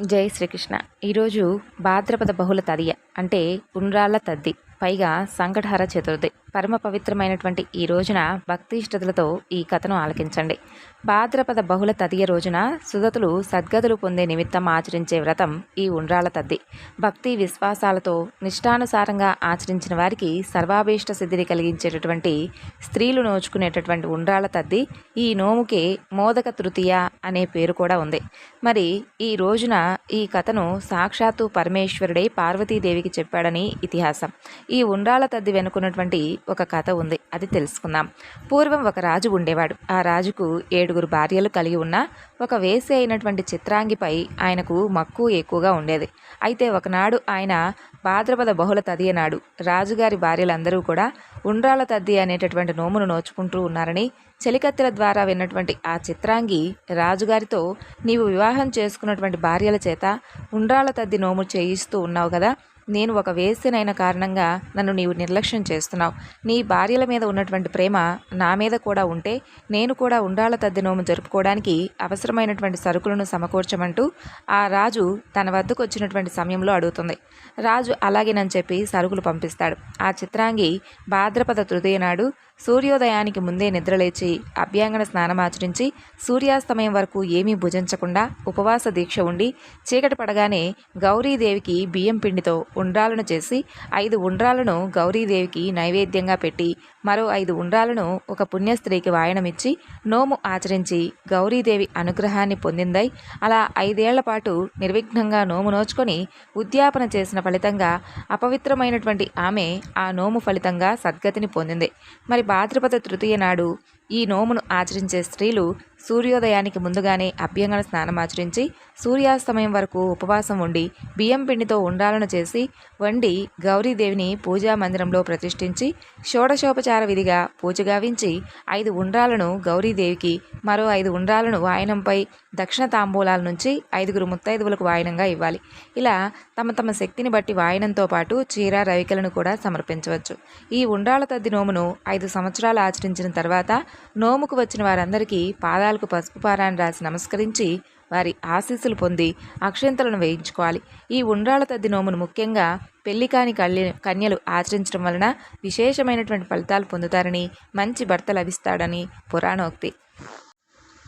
జై శ్రీకృష్ణ. ఈరోజు భాద్రపద బహుళ తదియ అంటే పుండ్రాల తద్ది పైగా సంకటహర చతుర్థి. పరమ పవిత్రమైనటువంటి ఈ రోజున భక్తిష్టతలతో ఈ కథను ఆలకించండి. భాద్రపద బహుళ తదియ రోజున సుదతులు సద్గతులు పొందే నిమిత్తం ఆచరించే వ్రతం ఈ ఉండ్రాల తద్ది. భక్తి విశ్వాసాలతో నిష్టానుసారంగా ఆచరించిన వారికి సర్వాభీష్ట సిద్ధిని కలిగించేటటువంటి స్త్రీలు నోచుకునేటటువంటి ఉండ్రాల తద్ది ఈ నోముకే మోదక తృతీయ అనే పేరు కూడా ఉంది. మరి ఈ రోజున ఈ కథను సాక్షాత్తు పరమేశ్వరుడే పార్వతీదేవికి చెప్పాడని ఇతిహాసం. ఈ ఉండ్రాల తద్ది వెనుకున్నటువంటి ఒక కథ ఉంది. అది తెలుసుకుందాం. పూర్వం ఒక రాజు ఉండేవాడు. ఆ రాజుకు ఏడుగురు భార్యలు కలిగి ఉన్న ఒక వేసి అయినటువంటి చిత్రాంగిపై ఆయనకు మక్కువ ఎక్కువగా ఉండేది. అయితే ఒకనాడు ఆయన భాద్రపద బహుళ తదియ నాడు రాజుగారి భార్యలందరూ కూడా ఉండ్రాల తద్ది అనేటటువంటి నోమును నోచుకుంటూ ఉన్నారని చెలికత్తెల ద్వారా విన్నటువంటి ఆ చిత్రాంగి రాజుగారితో నీవు వివాహం చేసుకున్నటువంటి భార్యల చేత ఉండ్రాల తద్ది నోము చేయిస్తూ ఉన్నావు కదా నేను ఒక వేసినైన కారణంగా నన్ను నీవు నిర్లక్ష్యం చేస్తున్నావు. నీ భార్యల మీద ఉన్నటువంటి ప్రేమ నా మీద కూడా ఉంటే నేను కూడా ఉండాల తద్దినోము జరుపుకోవడానికి అవసరమైనటువంటి సరుకులను సమకూర్చమంటూ ఆ రాజు తన వద్దకు వచ్చినటువంటి సమయంలో అడుగుతుంది. రాజు అలాగేనని చెప్పి సరుకులు పంపిస్తాడు. ఆ చిత్రాంగి భాద్రపద తృతీయ నాడు సూర్యోదయానికి ముందే నిద్రలేచి అభ్యాంగన స్నానమాచరించి సూర్యాస్తమయం వరకు ఏమీ భుజించకుండా ఉపవాస దీక్ష ఉండి చీకటి పడగానే గౌరీదేవికి బియ్యం పిండితో ఉండ్రాలను చేసి ఐదు ఉండ్రాలను గౌరీదేవికి నైవేద్యంగా పెట్టి మరో ఐదు ఉండ్రాలను ఒక పుణ్యస్త్రీకి వాయనమిచ్చి నోము ఆచరించి గౌరీదేవి అనుగ్రహాన్ని పొందిందై అలా ఐదేళ్ళ పాటు నిర్విఘ్నంగా నోము నోచుకొని ఉద్యాపన చేసిన ఫలితంగా అపవిత్రమైనటువంటి ఆమె ఆ నోము ఫలితంగా సద్గతిని పొందింది. మరి భాద్రపద తృతీయ నాడు ఈ నోమును ఆచరించే స్త్రీలు సూర్యోదయానికి ముందుగానే అభ్యంగన స్నానం ఆచరించి సూర్యాస్తమయం వరకు ఉపవాసం ఉండి బియ్యం పిండితో ఉండాలను చేసి వండి గౌరీదేవిని పూజా మందిరంలో ప్రతిష్ఠించి షోడశోపచార విధిగా పూజ గావించి ఐదు ఉండ్రాలను గౌరీదేవికి మరో ఐదు ఉండ్రాలను వాయనంపై దక్షిణ తాంబూలాల నుంచి ఐదుగురు ముత్తైదువులకు వాయనంగా ఇవ్వాలి. ఇలా తమ తమ శక్తిని బట్టి వాయనంతో పాటు చీర రవికలను కూడా సమర్పించవచ్చు. ఈ ఉండ్రాల తద్ది నోమును ఐదు సంవత్సరాలు ఆచరించిన తర్వాత నోముకు వచ్చిన వారందరికీ పాదాలకు పసుపు పారాన్ని రాసి నమస్కరించి వారి ఆశీస్సులు పొంది అక్షంతలను వేయించుకోవాలి. ఈ ఉండ్రాల తద్ది నోమును ముఖ్యంగా పెళ్ళి కాని కన్యలు ఆచరించడం వలన విశేషమైనటువంటి ఫలితాలు పొందుతారని మంచి భర్త లభిస్తాడని పురాణోక్తి.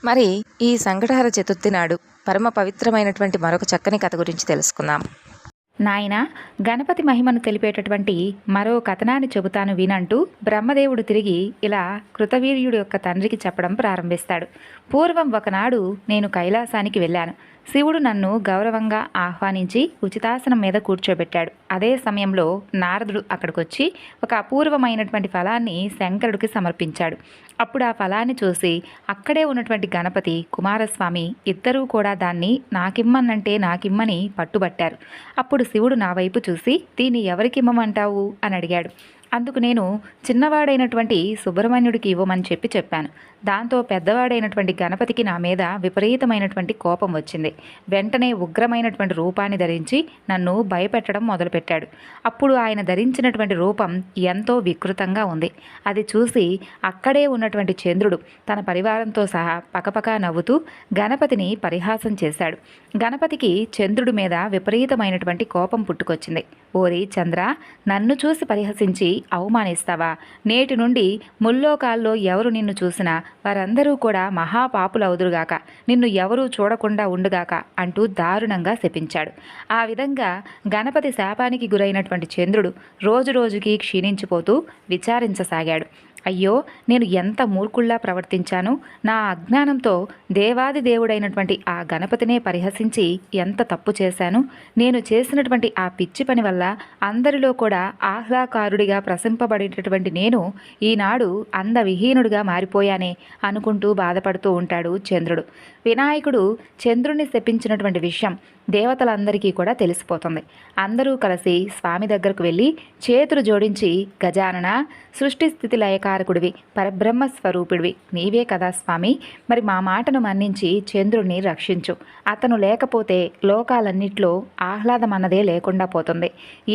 మరి ఈ సంకటహర చతుర్థి నాడు పరమ పవిత్రమైనటువంటి మరొక చక్కని కథ గురించి తెలుసుకుందాం. నాయన గణపతి మహిమను తెలిపేటటువంటి మరో కథనాన్ని చెబుతాను వినంటూ బ్రహ్మదేవుడు తిరిగి ఇలా కృతవీర్యుడు యొక్క తండ్రికి చెప్పడం ప్రారంభిస్తాడు. పూర్వం ఒకనాడు నేను కైలాసానికి వెళ్ళాను. శివుడు నన్ను గౌరవంగా ఆహ్వానించి ఉచితాసనం మీద కూర్చోబెట్టాడు. అదే సమయంలో నారదుడు అక్కడికొచ్చి ఒక అపూర్వమైనటువంటి ఫలాన్ని శంకరుడికి సమర్పించాడు. అప్పుడు ఆ ఫలాన్ని చూసి అక్కడే ఉన్నటువంటి గణపతి కుమారస్వామి ఇద్దరూ కూడా దాన్ని నాకిమ్మనంటే నాకిమ్మని పట్టుబట్టారు. అప్పుడు శివుడు నా వైపు చూసి దీన్ని ఎవరికిమ్మమంటావు అని అడిగాడు. అందుకు నేను చిన్నవాడైనటువంటి సుబ్రహ్మణ్యుడికి ఇవ్వమని చెప్పి చెప్పాను. దాంతో పెద్దవాడైనటువంటి గణపతికి నా మీద విపరీతమైనటువంటి కోపం వచ్చింది. వెంటనే ఉగ్రమైనటువంటి రూపాన్ని ధరించి నన్ను భయపెట్టడం మొదలుపెట్టాడు. అప్పుడు ఆయన ధరించినటువంటి రూపం ఎంతో వికృతంగా ఉంది. అది చూసి అక్కడే ఉన్నటువంటి చంద్రుడు తన పరివారంతో సహా పకపకా నవ్వుతూ గణపతిని పరిహాసం చేశాడు. గణపతికి చంద్రుడి మీద విపరీతమైనటువంటి కోపం పుట్టుకొచ్చింది. ఓరి చంద్ర నన్ను చూసి పరిహసించి అవమానిస్తావా? నేటి నుండి ముల్లోకాల్లో ఎవరు నిన్ను చూసినా వారందరూ కూడా మహాపాపులవుదురుగాక. నిన్ను ఎవరూ చూడకుండా ఉండుగాక అంటూ దారుణంగా శపించాడు. ఆ విధంగా గణపతి శాపానికి గురైనటువంటి చంద్రుడు రోజురోజుకి క్షీణించిపోతూ విచారించసాగాడు. అయ్యో నేను ఎంత మూర్ఖుల్లా ప్రవర్తించాను? నా అజ్ఞానంతో దేవాది దేవుడైనటువంటి ఆ గణపతినే పరిహసించి ఎంత తప్పు చేశాను? నేను చేసినటువంటి ఆ పిచ్చి పని వల్ల అందరిలో కూడా ఆహ్లాకారుడిగా ప్రశంపబడేటటువంటి నేను ఈనాడు అందవిహీనుడిగా మారిపోయానే అనుకుంటూ బాధపడుతూ ఉంటాడు చంద్రుడు. వినాయకుడు చంద్రుణ్ణి శపించినటువంటి విషయం దేవతలందరికీ కూడా తెలిసిపోతుంది. అందరూ కలిసి స్వామి దగ్గరకు వెళ్ళి చేతులు జోడించి గజానన సృష్టి స్థితి లయకారకుడివి పరబ్రహ్మ స్వరూపుడివి నీవే కదా స్వామి. మరి మా మాటను మన్నించి చంద్రుణ్ణి రక్షించు. అతను లేకపోతే లోకాలన్నిట్లో ఆహ్లాదం అన్నదే లేకుండా పోతుంది.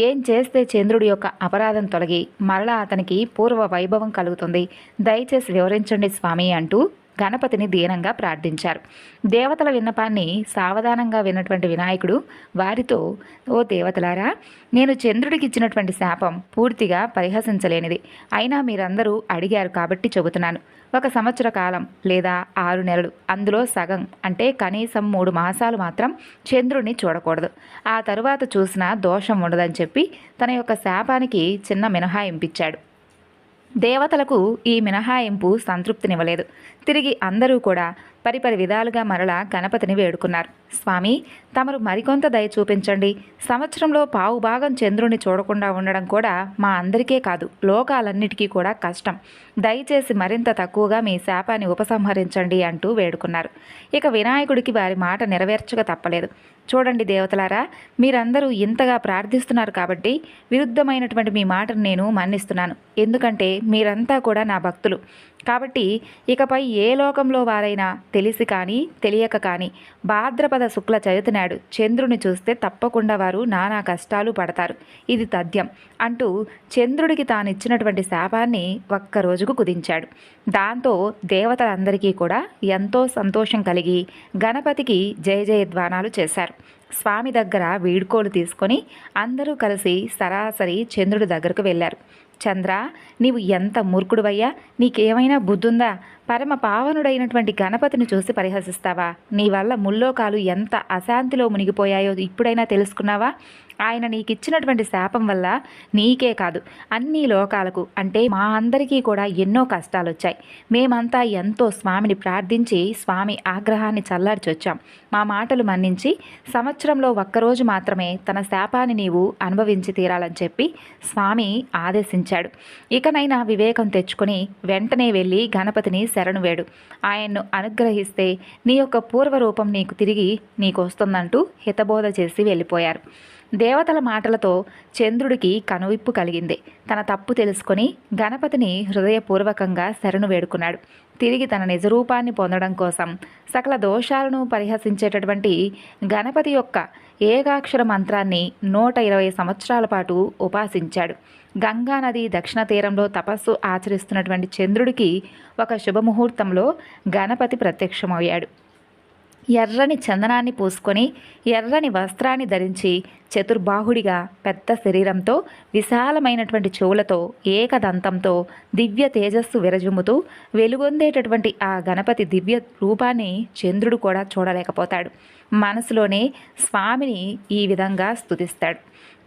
ఏం చేస్తే చంద్రుడి యొక్క అపరాధం తొలగి మరలా అతనికి పూర్వ వైభవం కలుగుతుంది? దయచేసి వివరించండి స్వామి అంటూ గణపతిని దీనంగా ప్రార్థించారు. దేవతల విన్నపాన్ని సావధానంగా విన్నటువంటి వినాయకుడు వారితో ఓ దేవతలారా నేను చంద్రుడికి ఇచ్చినటువంటి శాపం పూర్తిగా పరిహసించలేనిది. అయినా మీరందరూ అడిగారు కాబట్టి చెబుతున్నాను. ఒక సంవత్సర కాలం లేదా ఆరు నెలలు అందులో సగం అంటే కనీసం మూడు మాసాలు మాత్రం చంద్రుడిని చూడకూడదు. ఆ తరువాత చూసినా దోషం ఉండదని చెప్పి తన యొక్క శాపానికి చిన్న మినహాయింపించాడు దేవతలకు ఈ మినహాయింపు సంతృప్తినివ్వలేదు. తిరిగి అందరూ కూడా పరిపరి విధాలుగా మరలా గణపతిని వేడుకున్నారు. స్వామి తమరు మరికొంత దయ చూపించండి. సంవత్సరంలో పావు భాగం చంద్రుని చూడకుండా ఉండడం కూడా మా అందరికీ కాదు లోకాలన్నిటికీ కూడా కష్టం. దయచేసి మరింత తక్కువగా మీ శాపాన్ని ఉపసంహరించండి అంటూ వేడుకున్నారు. ఇక వినాయకుడికి వారి మాట నెరవేర్చక తప్పలేదు. చూడండి దేవతలారా మీరందరూ ఇంతగా ప్రార్థిస్తున్నారు కాబట్టి విరుద్ధమైనటువంటి మీ మాటను నేను మన్నిస్తున్నాను. ఎందుకంటే మీరంతా కూడా నా భక్తులు. కాబట్టి ఇకపై ఏ లోకంలో వారైనా తెలిసి కానీ తెలియక కానీ భాద్రపద శుక్ల చవితి నాడు చంద్రుని చూస్తే తప్పకుండా వారు నానా కష్టాలు పడతారు. ఇది తథ్యం. అంటూ చంద్రుడికి తానిచ్చినటువంటి శాపాన్ని ఒక్క రోజుకు కుదించాడు. దాంతో దేవతలందరికీ కూడా ఎంతో సంతోషం కలిగి గణపతికి జయ జయధ్వానాలు చేశారు. స్వామి దగ్గర వీడ్కోలు తీసుకొని అందరూ కలిసి సరాసరి చంద్రుడి దగ్గరకు వెళ్ళారు. చంద్ర నీవు ఎంత మూర్ఖుడువయ్యా? నీకేమైనా బుద్ధుందా? పరమ పావనుడైనటువంటి గణపతిని చూసి పరిహసిస్తావా? నీ వల్ల ముల్లోకాలు ఎంత అశాంతిలో మునిగిపోయాయో ఇప్పుడైనా తెలుసుకున్నావా? ఆయన నీకు ఇచ్చినటువంటి శాపం వల్ల నీకే కాదు అన్ని లోకాలకు అంటే మా అందరికీ కూడా ఎన్నో కష్టాలు వచ్చాయి మేమంతా ఎంతో స్వామిని ప్రార్థించి స్వామి ఆగ్రహాన్ని చల్లార్చి వచ్చాం. మా మాటలు మన్నించి సంవత్సరంలో ఒక్కరోజు మాత్రమే తన శాపాన్ని నీవు అనుభవించి తీరాలని చెప్పి స్వామి ఆదేశించాడు. ఇకనైనా వివేకం తెచ్చుకొని వెంటనే వెళ్ళి గణపతిని శరణు వేడు ఆయన్ను అనుగ్రహిస్తే నీ యొక్క పూర్వరూపం నీకు తిరిగి నీకు వస్తుందంటూ హితబోధ చేసి వెళ్ళిపోయారు. దేవతల మాటలతో చంద్రుడికి కనువిప్పు కలిగింది. తన తప్పు తెలుసుకొని గణపతిని హృదయపూర్వకంగా శరణు వేడుకున్నాడు. తిరిగి తన నిజరూపాన్ని పొందడం కోసం సకల దోషాలను పరిహసించేటటువంటి గణపతి యొక్క ఏకాక్షర మంత్రాన్ని నూట ఇరవై సంవత్సరాల పాటు ఉపాసించాడు. గంగా నది దక్షిణ తీరంలో తపస్సు ఆచరిస్తున్నటువంటి చంద్రుడికి ఒక శుభముహూర్తంలో గణపతి ప్రత్యక్షమయ్యాడు. ఎర్రని చందనాన్ని పూసుకొని ఎర్రని వస్త్రాన్ని ధరించి చతుర్బాహుడిగా పెద్ద శరీరంతో విశాలమైనటువంటి చెవులతో ఏకదంతంతో దివ్య తేజస్సు విరజుముతూ వెలుగొందేటటువంటి ఆ గణపతి దివ్య రూపాన్ని చంద్రుడు కూడా చూడలేకపోతాడు. మనసులోనే స్వామిని ఈ విధంగా స్థుతిస్తాడు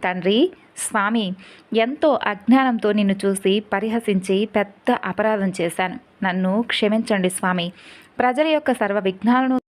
తండ్రి స్వామి ఎంతో అజ్ఞానంతో నిన్ను చూసి పరిహసించి పెద్ద అపరాధం చేశాను. నన్ను క్షమించండి స్వామి. ప్రజల యొక్క సర్వ విఘ్నాలను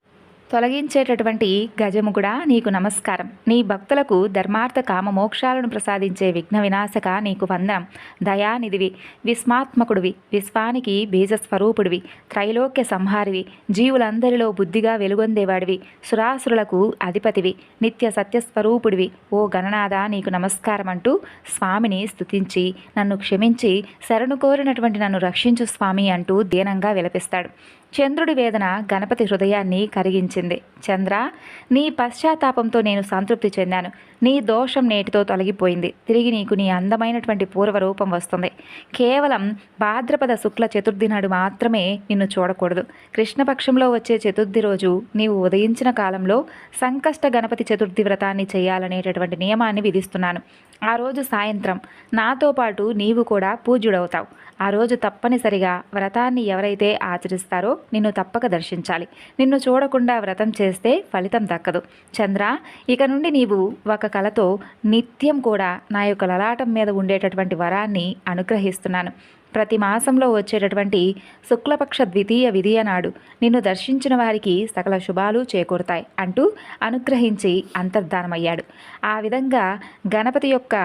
తొలగించేటటువంటి గజముగుడా నీకు నమస్కారం. నీ భక్తులకు ధర్మార్థ కామ మోక్షాలను ప్రసాదించే విఘ్న వినాశక నీకు వందనం. దయానిధివి విస్మాత్మకుడివి విశ్వానికి బీజస్వరూపుడివి త్రైలోక్య సంహారివి జీవులందరిలో బుద్ధిగా వెలుగొందేవాడివి సురాసురులకు అధిపతివి నిత్య సత్యస్వరూపుడివి. ఓ గణనాథ నీకు నమస్కారం అంటూ స్వామిని స్థుతించి నన్ను క్షమించి శరణు కోరినటువంటి నన్ను రక్షించు స్వామి అంటూ దీనంగా విలపిస్తాడు. చంద్రుడి వేదన గణపతి హృదయాన్ని కరిగించింది. చంద్ర నీ పశ్చాత్తాపంతో నేను సంతృప్తి చెందాను. నీ దోషం నేటితో తొలగిపోయింది. తిరిగి నీకు నీ అందమైనటువంటి పూర్వరూపం వస్తుంది. కేవలం భాద్రపద శుక్ల చతుర్థి నాడు మాత్రమే నిన్ను చూడకూడదు. కృష్ణపక్షంలో వచ్చే చతుర్థి రోజు నీవు ఉదయించిన కాలంలో సంకష్ట గణపతి చతుర్థి వ్రతాన్ని చేయాలనేటటువంటి నియమాన్ని విధిస్తున్నాను. ఆ రోజు సాయంత్రం నాతో పాటు నీవు కూడా పూజ్యుడవుతావు. ఆ రోజు తప్పనిసరిగా వ్రతాన్ని ఎవరైతే ఆచరిస్తారో నిన్ను తప్పక దర్శించాలి. నిన్ను చూడకుండా వ్రతం చేస్తే ఫలితం దక్కదు. చంద్ర ఇక నుండి నీవు ఒక కళతో నిత్యం కూడా నా యొక్క లలాటం మీద ఉండేటటువంటి వరాన్ని అనుగ్రహిస్తున్నాను. ప్రతి మాసంలో వచ్చేటటువంటి శుక్లపక్ష ద్వితీయ విధియ నాడు నిన్ను దర్శించిన వారికి సకల శుభాలు చేకూరుతాయి అంటూ అనుగ్రహించి అంతర్ధానమయ్యాడు. ఆ విధంగా గణపతి యొక్క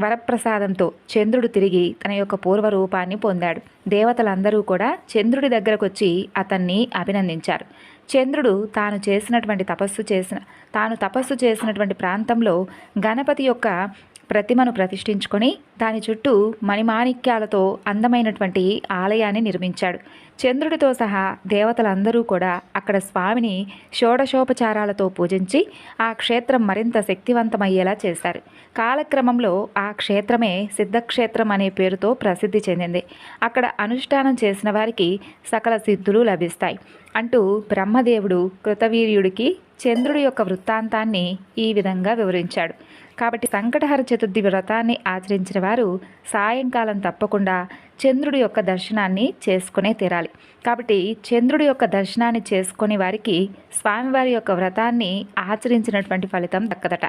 వరప్రసాదంతో చంద్రుడు తిరిగి తన యొక్క పూర్వరూపాన్ని పొందాడు. దేవతలందరూ కూడా చంద్రుడి దగ్గరకు వచ్చి అతన్ని అభినందించారు. చంద్రుడు తాను చేసినటువంటి తపస్సు చేసిన తాను తపస్సు చేసినటువంటి ప్రాంతంలో గణపతి యొక్క ప్రతిమను ప్రతిష్ఠించుకొని దాని చుట్టూ మణిమాణిక్యాలతో అందమైనటువంటి ఆలయాన్ని నిర్మించాడు. చంద్రుడితో సహా దేవతలందరూ కూడా అక్కడ స్వామిని షోడశోపచారాలతో పూజించి ఆ క్షేత్రం మరింత శక్తివంతమయ్యేలా చేశారు. కాలక్రమంలో ఆ క్షేత్రమే సిద్ధక్షేత్రం అనే పేరుతో ప్రసిద్ధి చెందింది. అక్కడ అనుష్ఠానం చేసిన వారికి సకల సిద్ధులు లభిస్తాయి. అంటూ బ్రహ్మదేవుడు కృతవీర్యుడికి చంద్రుడి యొక్క వృత్తాంతాన్ని ఈ విధంగా వివరించాడు. కాబట్టి సంకటహర చతుర్థి వ్రతాన్ని ఆచరించిన వారు సాయంకాలం తప్పకుండా చంద్రుడి యొక్క దర్శనాన్ని చేసుకునే తీరాలి. కాబట్టి చంద్రుడి యొక్క దర్శనాన్ని చేసుకునే వారికి స్వామివారి యొక్క వ్రతాన్ని ఆచరించినటువంటి ఫలితం దక్కదట.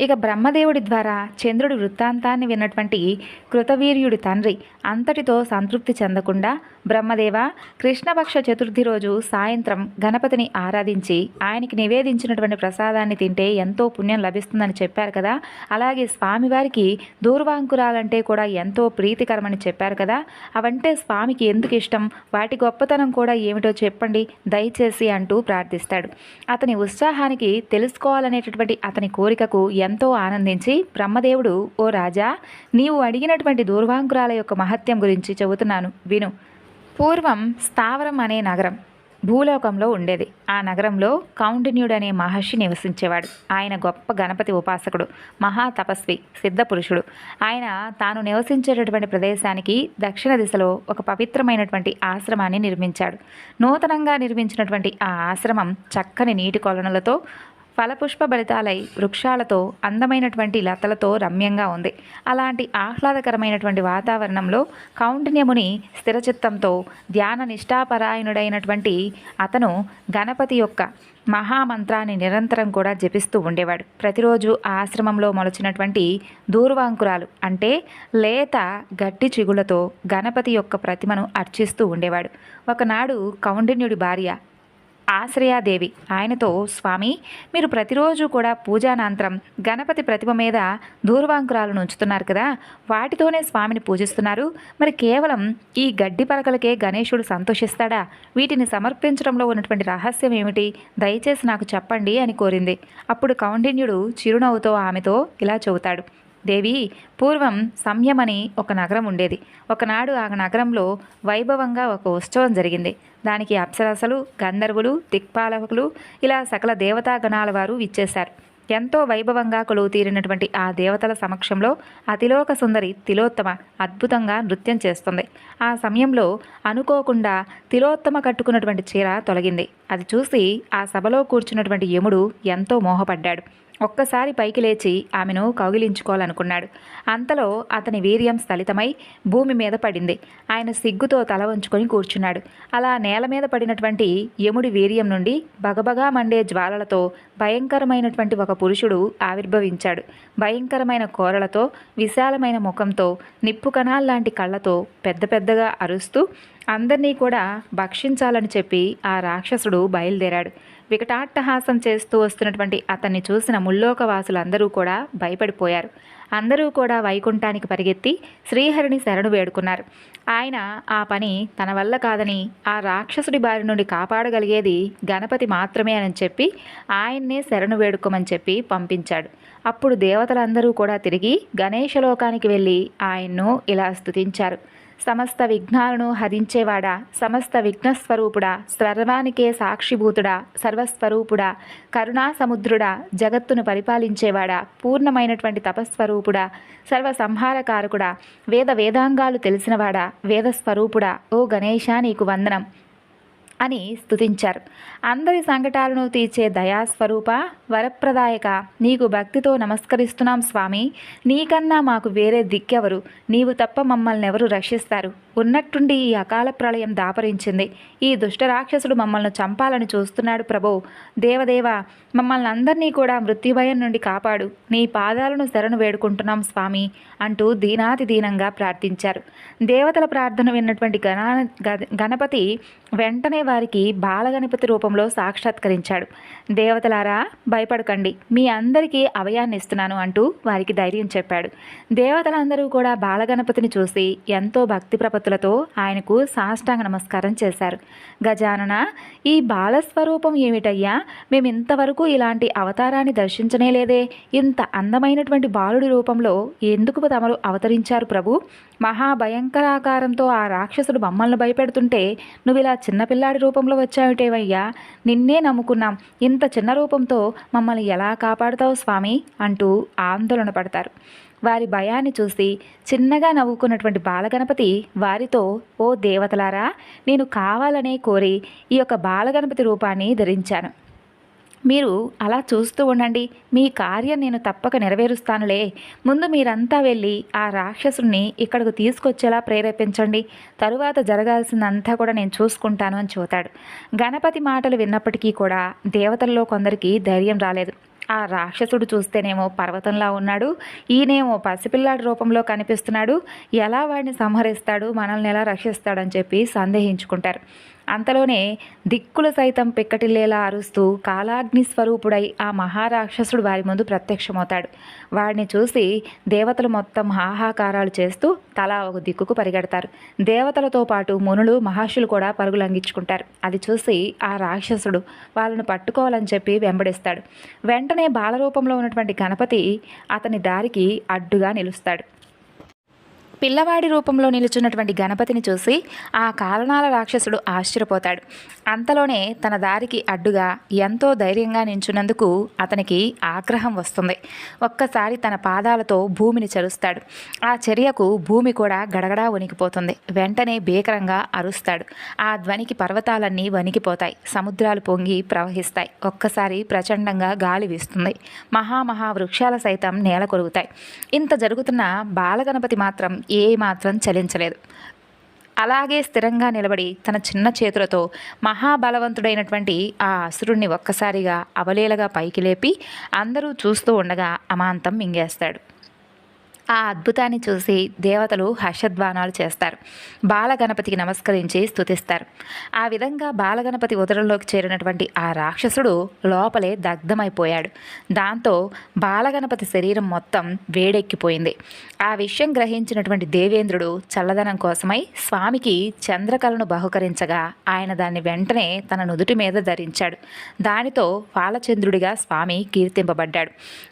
ఇక బ్రహ్మదేవుడి ద్వారా చంద్రుడి వృత్తాంతాన్ని విన్నటువంటి కృతవీర్యుడి తండ్రి అంతటితో సంతృప్తి చెందకుండా బ్రహ్మదేవ కృష్ణపక్ష చతుర్థి రోజు సాయంత్రం గణపతిని ఆరాధించి ఆయనకి నివేదించినటువంటి ప్రసాదాన్ని తింటే ఎంతో పుణ్యం లభిస్తుందని చెప్పారు కదా. అలాగే స్వామివారికి దూర్వాంకురాలంటే కూడా ఎంతో ప్రీతికరమని చెప్పారు కదా. అవంటే స్వామికి ఎందుకు ఇష్టం? వాటి గొప్పతనం కూడా ఏమిటో చెప్పండి దయచేసి అంటూ ప్రార్థిస్తాడు. అతని ఉత్సాహానికి తెలుసుకోవాలనేటటువంటి అతని కోరికకు ఎంత ఎంతో ఆనందించి బ్రహ్మదేవుడు ఓ రాజా నీవు అడిగినటువంటి దూర్వాంకురాల యొక్క మహత్యం గురించి చెబుతున్నాను విను. పూర్వం స్థావరం అనే నగరం భూలోకంలో ఉండేది. ఆ నగరంలో కౌండిన్యుడు అనే మహర్షి నివసించేవాడు. ఆయన గొప్ప గణపతి ఉపాసకుడు మహా తపస్వి సిద్ధపురుషుడు ఆయన తాను నివసించేటటువంటి ప్రదేశానికి దక్షిణ దిశలో ఒక పవిత్రమైనటువంటి ఆశ్రమాన్ని నిర్మించాడు. నూతనంగా నిర్మించినటువంటి ఆ ఆశ్రమం చక్కని నీటి కొలనులతో ఫలపుష్ప బలితాలై వృక్షాలతో అందమైనటువంటి లతలతో రమ్యంగా ఉంది. అలాంటి ఆహ్లాదకరమైనటువంటి వాతావరణంలో కౌండిన్యముని స్థిరచిత్తంతో ధ్యాన నిష్ఠాపరాయణుడైనటువంటి అతను గణపతి యొక్క మహామంత్రాన్ని నిరంతరం కూడా జపిస్తూ ఉండేవాడు. ప్రతిరోజు ఆశ్రమంలో మొలచినటువంటి దూర్వాంకురాలు అంటే లేత గట్టి చిగులతో గణపతి యొక్క ప్రతిమను అర్చిస్తూ ఉండేవాడు. ఒకనాడు కౌండిన్యుడి భార్య ఆశ్రయాదేవి. ఆయనతో స్వామి మీరు ప్రతిరోజు కూడా పూజానంతరం గణపతి ప్రతిమ మీద దూర్వాంకురాలను ఉంచుతున్నారు కదా వాటితోనే స్వామిని పూజిస్తున్నారు. మరి కేవలం ఈ గడ్డి పరకలకే గణేశుడు సంతోషిస్తాడా? వీటిని సమర్పించడంలో ఉన్నటువంటి రహస్యం ఏమిటి? దయచేసి నాకు చెప్పండి అని కోరింది. అప్పుడు కౌండిన్యుడు చిరునవ్వుతో ఆమెతో ఇలా చెబుతాడు. దేవి పూర్వం సంయమని ఒక నగరం ఉండేది. ఒకనాడు ఆ నగరంలో వైభవంగా ఒక ఉత్సవం జరిగింది. దానికి అప్సరసలు గంధర్వులు దిక్పాలకులు ఇలా సకల దేవతా గణాల వారు విచ్చేశారు. ఎంతో వైభవంగా కొలువు తీరినటువంటి ఆ దేవతల సమక్షంలో అతిలోక సుందరి తిలోత్తమ అద్భుతంగా నృత్యం చేస్తుంది. ఆ సమయంలో అనుకోకుండా తిలోత్తమ కట్టుకున్నటువంటి చీర తొలగింది. అది చూసి ఆ సభలో కూర్చున్నటువంటి యముడు ఎంతో మోహపడ్డాడు. ఒక్కసారి పైకి లేచి ఆమెను కౌగిలించుకోవాలనుకున్నాడు. అంతలో అతని వీర్యం స్థలితమై భూమి మీద పడింది. ఆయన సిగ్గుతో తల వంచుకొని కూర్చున్నాడు. అలా నేల మీద పడినటువంటి యముడి వీర్యం నుండి బగబగా మండే జ్వాలలతో భయంకరమైనటువంటి ఒక పురుషుడు ఆవిర్భవించాడు. భయంకరమైన కోరలతో విశాలమైన ముఖంతో నిప్పు కణాల్లాంటి కళ్ళతో పెద్ద పెద్దగా అరుస్తూ అందరినీ కూడా భక్షించాలని చెప్పి ఆ రాక్షసుడు బయలుదేరాడు. వికటాట్టహాసం చేస్తూ వస్తున్నటువంటి అతన్ని చూసిన ముల్లోకవాసులందరూ కూడా భయపడిపోయారు. అందరూ కూడా వైకుంఠానికి పరిగెత్తి శ్రీహరిని శరణు వేడుకున్నారు. ఆయన ఆ పని తన వల్ల కాదని ఆ రాక్షసుడి బారి నుండి కాపాడగలిగేది గణపతి మాత్రమే అని చెప్పి ఆయన్నే శరణు వేడుకోమని చెప్పి పంపించాడు. అప్పుడు దేవతలందరూ కూడా తిరిగి గణేశలోకానికి వెళ్ళి ఆయన్ను ఇలా స్తుతించారు. సమస్త విఘ్నాలను హరించేవాడా? సమస్త విఘ్నస్వరూపుడా? సర్వానికే సాక్షిభూతుడా? సర్వస్వరూపుడా? కరుణా సముద్రుడా జగత్తును పరిపాలించేవాడా? పూర్ణమైనటువంటి తపస్వరూపుడా? సర్వసంహారకారకుడా? వేద వేదాంగాలు తెలిసినవాడా? వేదస్వరూపుడా? ఓ గణేశ నీకు వందనం. అని స్తుతించారు. అందరి సంకటాలను తీర్చే దయాస్వరూప వరప్రదాయక నీకు భక్తితో నమస్కరిస్తున్నాం స్వామి. నీకన్నా మాకు వేరే దిక్కెవరు. నీవు తప్ప మమ్మల్ని ఎవరు రక్షిస్తారు. ఉన్నట్టుండి ఈ అకాల ప్రళయం దాపరించింది. ఈ దుష్ట రాక్షసుడు మమ్మల్ని చంపాలని చూస్తున్నాడు ప్రభో. దేవదేవ మమ్మల్ని అందరినీ కూడా మృత్యుభయం నుండి కాపాడు. నీ పాదాలను శరణు వేడుకుంటున్నాం స్వామి అంటూ దీనాతి దీనంగా ప్రార్థించారు. దేవతల ప్రార్థన విన్నటువంటి గణ గ- గణపతి వెంటనే వారికి బాలగణపతి రూపంలో సాక్షాత్కరించాడు. దేవతలారా భయపడకండి. మీ అందరికీ అభయాన్ని ఇస్తున్నాను అంటూ వారికి ధైర్యం చెప్పాడు. దేవతలందరూ కూడా బాలగణపతిని చూసి ఎంతో భక్తి ప్రపత్తులతో ఆయనకు సాష్టాంగ నమస్కారం చేశారు. గజానన ఈ బాలస్వరూపం ఏమిటయ్యా? మేము ఇంతవరకు ఇలాంటి అవతారాన్ని దర్శించనే లేదే. ఇంత అందమైనటువంటి బాలుడి రూపంలో ఎందుకు తమరు అవతరించారు ప్రభు? మహాభయంకరాకారంతో ఆ రాక్షసుడు మమ్మల్ని భయపెడుతుంటే నువ్వు ఇలా చిన్నపిల్లాడి రూపంలో వచ్చావిటేవయ్యా. నిన్నే నమ్ముకున్నాం. ఇంత చిన్న రూపంతో మమ్మల్ని ఎలా కాపాడుతావు స్వామి? అంటూ ఆందోళన పడతారు. వారి భయాన్ని చూసి చిన్నగా నవ్వుకున్నటువంటి బాలగణపతి వారితో ఓ దేవతలారా నేను కావాలనే కోరి ఈ యొక్క బాలగణపతి రూపాన్ని ధరించాను. మీరు అలా చూస్తూ ఉండండి. మీ కార్యం నేను తప్పక నెరవేరుస్తానులే. ముందు మీరంతా వెళ్ళి ఆ రాక్షసుని ఇక్కడకు తీసుకొచ్చేలా ప్రేరేపించండి. తరువాత జరగాల్సిందంతా కూడా నేను చూసుకుంటాను అని చూతాడు. గణపతి మాటలు విన్నప్పటికీ కూడా దేవతల్లో కొందరికి ధైర్యం రాలేదు. ఆ రాక్షసుడు చూస్తేనేమో పర్వతంలా ఉన్నాడు. ఈయనేమో పసిపిల్లాడి రూపంలో కనిపిస్తున్నాడు. ఎలా వాడిని సంహరిస్తాడు? మనల్ని ఎలా రక్షిస్తాడని చెప్పి సందేహించుకుంటారు. అంతలోనే దిక్కులు సైతం పిక్కటిల్లేలా అరుస్తూ కాలాగ్ని స్వరూపుడై ఆ మహారాక్షసుడు వారి ముందు ప్రత్యక్షమవుతాడు. వాడిని చూసి దేవతలు మొత్తం హాహాకారాలు చేస్తూ తలా ఒక దిక్కుకు పరిగెడతారు. దేవతలతో పాటు మునులు మహర్షులు కూడా పరుగులు అంగించుకుంటారు అది చూసి ఆ రాక్షసుడు వాళ్ళను పట్టుకోవాలని చెప్పి వెంబడిస్తాడు. వెంటనే బాలరూపంలో ఉన్నటువంటి గణపతి అతని దారికి అడ్డుగా నిలుస్తాడు. పిల్లవాడి రూపంలో నిలుచున్నటువంటి గణపతిని చూసి ఆ కారణాల రాక్షసుడు ఆశ్చర్యపోతాడు. అంతలోనే తన దారికి అడ్డుగా ఎంతో ధైర్యంగా నించున్నందుకు అతనికి ఆగ్రహం వస్తుంది. ఒక్కసారి తన పాదాలతో భూమిని చరుస్తాడు. ఆ చర్యకు భూమి కూడా గడగడా వణికిపోతుంది. వెంటనే భీకరంగా అరుస్తాడు. ఆ ధ్వనికి పర్వతాలన్నీ వణికిపోతాయి. సముద్రాలు పొంగి ప్రవహిస్తాయి. ఒక్కసారి ప్రచండంగా గాలి వీస్తుంది. మహామహా వృక్షాల సైతం నేల కొరుగుతాయి ఇంత జరుగుతున్న బాలగణపతి మాత్రం ఏ మాత్రం చలించలేదు. అలాగే స్థిరంగా నిలబడి తన చిన్న చేతులతో మహాబలవంతుడైనటువంటి ఆ అసురుణ్ణి ఒక్కసారిగా అవలేలగా పైకి లేపి అందరూ చూస్తూ ఉండగా అమాంతం మింగేస్తాడు. ఆ అద్భుతాన్ని చూసి దేవతలు హర్షధ్వానాలు చేస్తారు. బాలగణపతికి నమస్కరించి స్తుతిస్తారు. ఆ విధంగా బాలగణపతి ఉదరంలోకి చేరినటువంటి ఆ రాక్షసుడు లోపలే దగ్ధమైపోయాడు. దాంతో బాలగణపతి శరీరం మొత్తం వేడెక్కిపోయింది. ఆ విషయం గ్రహించినటువంటి దేవేంద్రుడు చల్లదనం కోసమై స్వామికి చంద్రకళను బహుకరించగా ఆయన దాన్ని వెంటనే తన నుదుటి మీద ధరించాడు. దానితో బాలచంద్రుడిగా స్వామి కీర్తింపబడ్డాడు.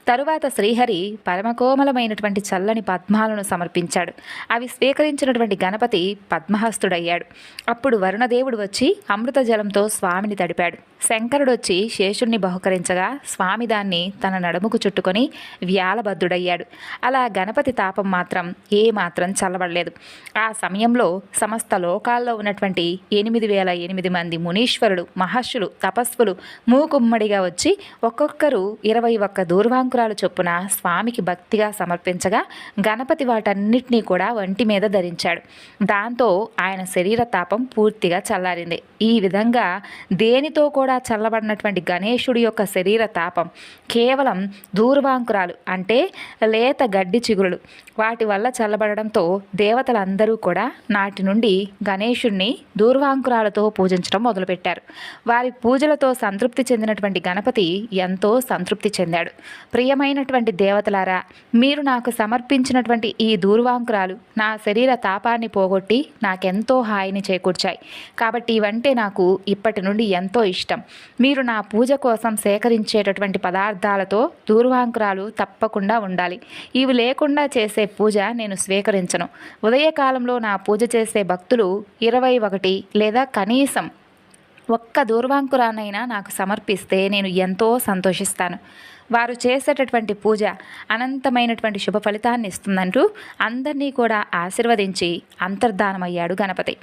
తరువాత శ్రీహరి పరమకోమలమైనటువంటి చల్ల చల్లని పద్మాలను సమర్పించాడు. అవి స్వీకరించినటువంటి గణపతి పద్మహస్తుడయ్యాడు. అప్పుడు వరుణదేవుడు వచ్చి అమృత జలంతో స్వామిని తడిపాడు. శంకరుడు వచ్చి శేషుణ్ణి బహుకరించగా స్వామి దాన్ని తన నడుముకు చుట్టుకొని వ్యాలబద్ధుడయ్యాడు. అలా గణపతి తాపం మాత్రం ఏ మాత్రం చల్లబడలేదు. ఆ సమయంలో సమస్త లోకాల్లో ఉన్నటువంటి ఎనిమిది వేల ఎనిమిది మంది మునీశ్వరులు మహర్షులు తపస్సులు మూకుమ్మడిగా వచ్చి ఒక్కొక్కరు ఇరవై ఒక్క దూర్వాంకురాలు చొప్పున స్వామికి భక్తిగా సమర్పించగా గణపతి వాటన్నిటినీ కూడా వంటి మీద ధరించాడు. దాంతో ఆయన శరీర తాపం పూర్తిగా చల్లారింది. ఈ విధంగా దేనితో కూడా చల్లబడినటువంటి గణేశుడి యొక్క శరీర తాపం కేవలం దూర్వాంకురాలు అంటే లేత గడ్డి చిగురులు. వాటి వల్ల చల్లబడడంతో దేవతలందరూ కూడా నాటి నుండి గణేశుణ్ణి దూర్వాంకురాలతో పూజించడం మొదలుపెట్టారు. వారి పూజలతో సంతృప్తి చెందినటువంటి గణపతి ఎంతో సంతృప్తి చెందాడు. ప్రియమైనటువంటి దేవతలారా మీరు నాకు సమర్పించినటువంటి ఈ దూర్వాంకురాలు నా శరీర తాపాన్ని పోగొట్టి నాకెంతో హాయిని చేకూర్చాయి. కాబట్టి ఇవంటే నాకు ఇప్పటి నుండి ఎంతో ఇష్టం. మీరు నా పూజ కోసం సేకరించేటటువంటి పదార్థాలతో దూర్వాంకురాలు తప్పకుండా ఉండాలి. ఇవి లేకుండా చేసే పూజ నేను స్వీకరించను. ఉదయకాలంలో నా పూజ చేసే భక్తులు ఇరవై ఒకటి లేదా కనీసం ఒక్క దూర్వాంకురానైనా నాకు సమర్పిస్తే నేను ఎంతో సంతోషిస్తాను. వారు చేసేటటువంటి పూజ అనంతమైనటువంటి శుభ ఫలితాన్ని ఇస్తుందంటూ అందరినీ కూడా ఆశీర్వదించి అంతర్ధానమయ్యాడు గణపతి.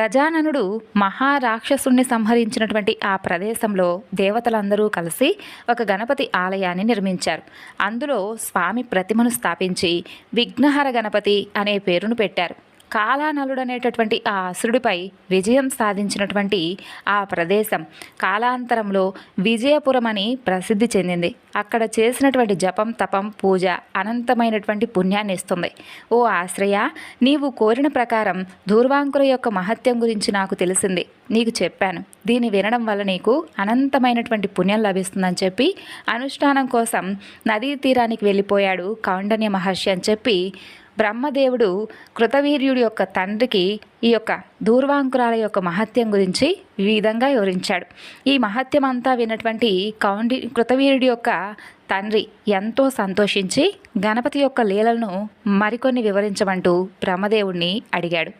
గజాననుడు మహారాక్షసుణ్ణి సంహరించినటువంటి ఆ ప్రదేశంలో దేవతలందరూ కలిసి ఒక గణపతి ఆలయాన్ని నిర్మించారు. అందులో స్వామి ప్రతిమను స్థాపించి విఘ్నహర గణపతి అనే పేరును పెట్టారు. కాలానలుడు అనేటటువంటి ఆ అసురుడిపై విజయం సాధించినటువంటి ఆ ప్రదేశం కాలాంతరంలో విజయపురం అని ప్రసిద్ధి చెందింది. అక్కడ చేసినటువంటి జపం తపం పూజ అనంతమైనటువంటి పుణ్యాన్ని ఇస్తుంది. ఓ ఆశ్రయ నీవు కోరిన ప్రకారం దూర్వాంకుల యొక్క మహత్యం గురించి నాకు తెలిసింది. నీకు చెప్పాను. దీన్ని వినడం వల్ల నీకు అనంతమైనటువంటి పుణ్యం లభిస్తుందని చెప్పి అనుష్ఠానం కోసం నదీ తీరానికి వెళ్ళిపోయాడు కౌండన్య మహర్షి అని చెప్పి బ్రహ్మదేవుడు కృతవీర్యుడి యొక్క తండ్రికి ఈ యొక్క దూర్వాంకురాల యొక్క మహత్యం గురించి ఈ విధంగా వివరించాడు. ఈ మహత్యం అంతా విన్నటువంటి కౌండి కృతవీరుడి యొక్క తండ్రి ఎంతో సంతోషించి గణపతి యొక్క లీలలను మరికొన్ని వివరించమంటూ బ్రహ్మదేవుణ్ణి అడిగాడు.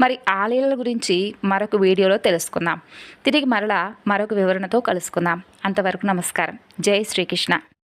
మరి ఆ లీలల గురించి మరొక వీడియోలో తెలుసుకుందాం. తిరిగి మరలా మరొక వివరణతో కలుసుకుందాం. అంతవరకు నమస్కారం. జై శ్రీకృష్ణ.